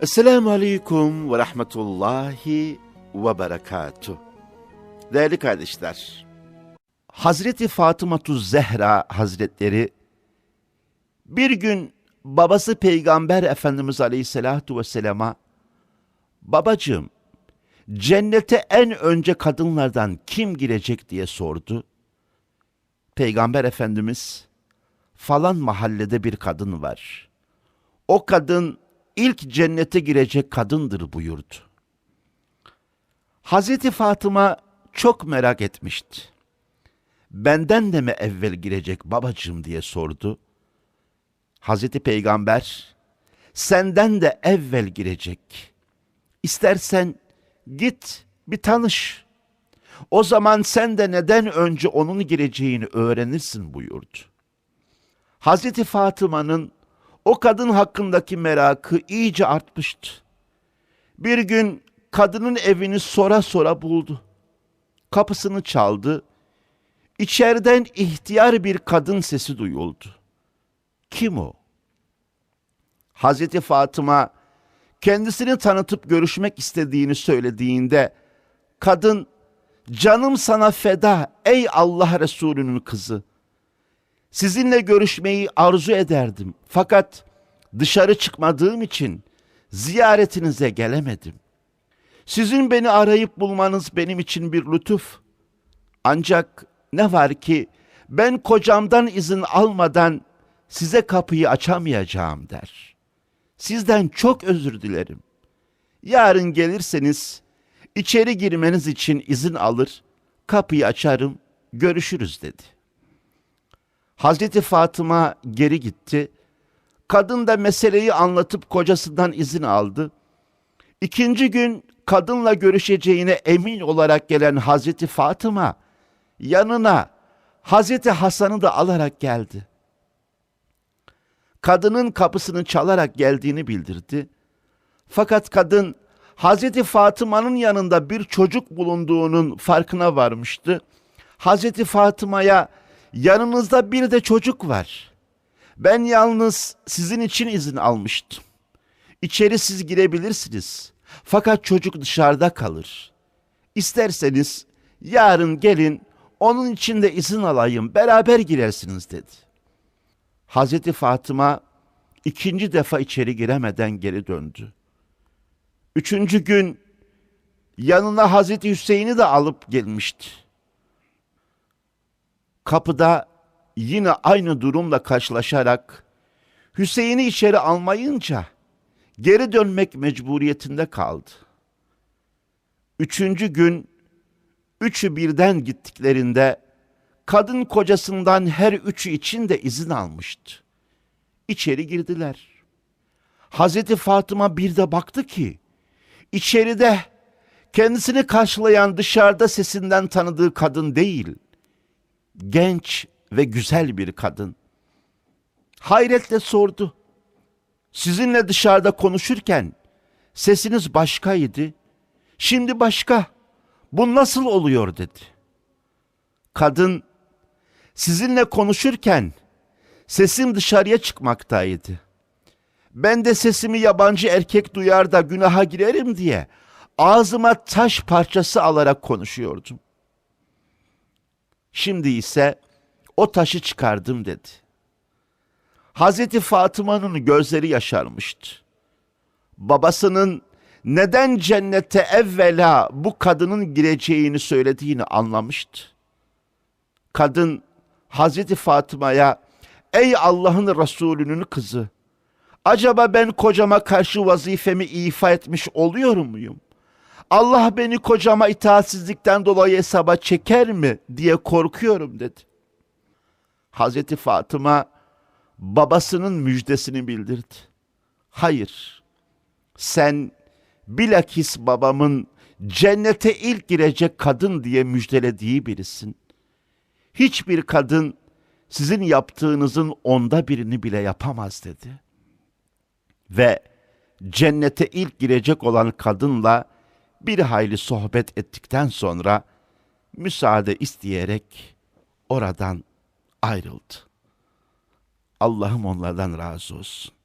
Esselamu Aleyküm ve Rahmetullahi ve Berekatuh. Değerli kardeşler, Hazreti Fatıma Zehra Hazretleri bir gün babası Peygamber Efendimiz Aleyhisselatu Vesselam'a babacığım cennete en önce kadınlardan kim girecek diye sordu. Peygamber Efendimiz falan mahallede bir kadın var. O kadın ilk cennete girecek kadındır buyurdu. Hazreti Fatıma çok merak etmişti. Benden de mi evvel girecek babacığım diye sordu. Hazreti Peygamber senden de evvel girecek. İstersen git bir tanış. O zaman sen de neden önce onun gireceğini öğrenirsin buyurdu. Hazreti Fatıma'nın o kadın hakkındaki merakı iyice artmıştı. Bir gün kadının evini sora sora buldu. Kapısını çaldı. İçeriden ihtiyar bir kadın sesi duyuldu. Kim o? Hazreti Fatıma kendisini tanıtıp görüşmek istediğini söylediğinde kadın canım sana feda ey Allah Resulü'nün kızı. Sizinle görüşmeyi arzu ederdim. Fakat dışarı çıkmadığım için ziyaretinize gelemedim. Sizin beni arayıp bulmanız benim için bir lütuf. Ancak ne var ki ben kocamdan izin almadan size kapıyı açamayacağım der. Sizden çok özür dilerim. Yarın gelirseniz içeri girmeniz için izin alır, kapıyı açarım, görüşürüz dedi.'' Hazreti Fatıma geri gitti. Kadın da meseleyi anlatıp kocasından izin aldı. İkinci gün kadınla görüşeceğine emin olarak gelen Hazreti Fatıma yanına Hazreti Hasan'ı da alarak geldi. Kadının kapısını çalarak geldiğini bildirdi. Fakat kadın Hazreti Fatıma'nın yanında bir çocuk bulunduğunun farkına varmıştı. Hazreti Fatıma'ya yanınızda bir de çocuk var. Ben yalnız sizin için izin almıştım. İçeri siz girebilirsiniz. Fakat çocuk dışarıda kalır. İsterseniz yarın gelin onun için de izin alayım beraber girersiniz dedi. Hazreti Fatıma ikinci defa içeri giremeden geri döndü. Üçüncü gün yanına Hazreti Hüseyin'i de alıp gelmişti. Kapıda yine aynı durumla karşılaşarak Hüseyin'i içeri almayınca geri dönmek mecburiyetinde kaldı. Üçüncü gün üçü birden gittiklerinde kadın kocasından her üçü için de izin almıştı. İçeri girdiler. Hazreti Fatıma bir de baktı ki içeride kendisini karşılayan dışarıda sesinden tanıdığı kadın değil, genç ve güzel bir kadın. Hayretle sordu. Sizinle dışarıda konuşurken sesiniz başkaydı. Şimdi başka. Bu nasıl oluyor dedi. Kadın sizinle konuşurken sesim dışarıya çıkmaktaydı. Ben de sesimi yabancı erkek duyar da günaha girerim diye ağzıma taş parçası alarak konuşuyordum. Şimdi ise o taşı çıkardım dedi. Hazreti Fatıma'nın gözleri yaşarmıştı. Babasının neden cennete evvela bu kadının gireceğini söylediğini anlamıştı. Kadın Hazreti Fatıma'ya ey Allah'ın Resulü'nün kızı acaba ben kocama karşı vazifemi ifa etmiş oluyor muyum? Allah beni kocama itaatsizlikten dolayı hesaba çeker mi diye korkuyorum dedi. Hazreti Fatıma babasının müjdesini bildirdi. Hayır, sen bilakis babamın cennete ilk girecek kadın diye müjdelediği birisin. Hiçbir kadın sizin yaptığınızın onda birini bile yapamaz dedi. Ve cennete ilk girecek olan kadınla bir hayli sohbet ettikten sonra müsaade isteyerek oradan ayrıldı. Allah'ım onlardan razı olsun.